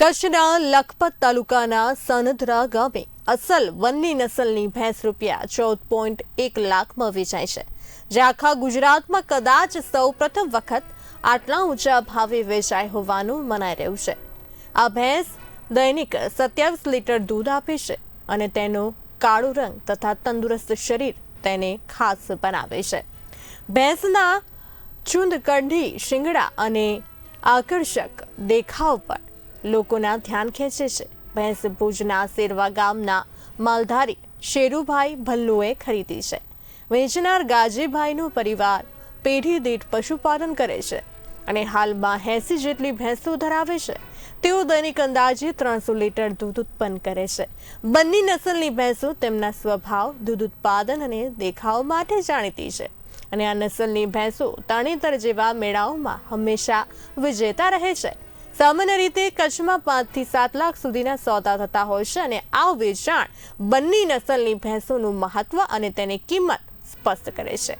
કચ્છના લખપત તાલુકાના સનધરા ગામે અસલ વન્ની નસલની ભેંસ રૂપિયા ચૌદ પોઈન્ટ એક લાખમાં વેચાય છે. જે આખા ગુજરાતમાં કદાચ સૌ પ્રથમ વખત આટલા ઊંચા ભાવે વેચાય હોવાનું મનાઈ રહ્યું છે. આ ભેંસ દૈનિક સત્યાવીસ લીટર દૂધ આપે છે અને તેનો કાળો રંગ તથા તંદુરસ્ત શરીર તેને ખાસ બનાવે છે. ભેંસના ચુંદ કઢી શિંગડા અને આકર્ષક દેખાવ પર લોકોના ધ્યાન ખેંચે છે. ભેંસ ભુજના શેરવા ગામના માલધારી શેરુભાઈ ભલ્લુએ ખરીદી છે. વેચનાર ગાજીભાઈનો પરિવાર પેઢી દીઠ પશુપાલન કરે છે અને હાલમાં એસી જેટલી ભેંસો ધરાવે છે. તેઓ દૈનિક અંદાજે ત્રણસો લીટર દૂધ ઉત્પન્ન કરે છે. બંને નસલની ભેંસો તેમના સ્વભાવ, દૂધ ઉત્પાદન અને દેખાવ માટે જાણીતી છે. અને આ નસલની ભેંસો તાણેતર જેવા મેળાઓમાં હંમેશા વિજેતા રહે છે. સામાન્ય રીતે કચ્છમાં પાંચથી સાત લાખ સુધીના સોદા થતા હોય છે અને આ વેચાણ બંને નસલની ભેંસોનું મહત્વ અને તેની કિંમત સ્પષ્ટ કરે છે.